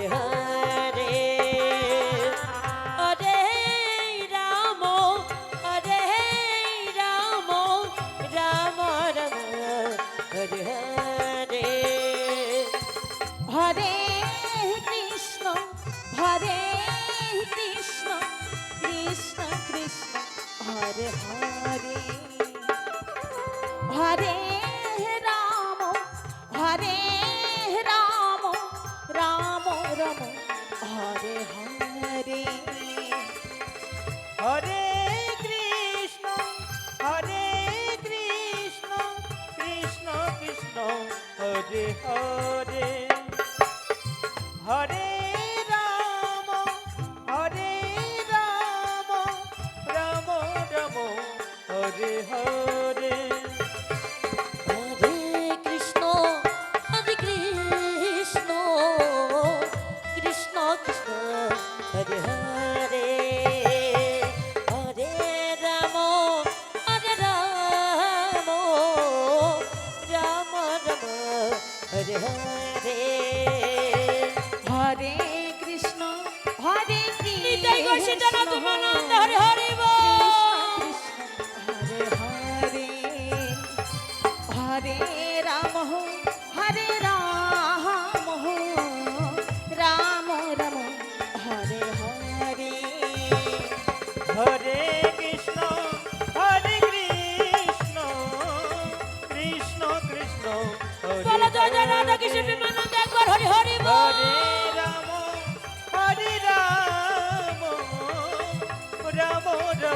Yeah. Krishna Krishna চলো জয় জয় রাধা কৃষ্ণ প্রেমানন্দ একবার হরি হরি বল।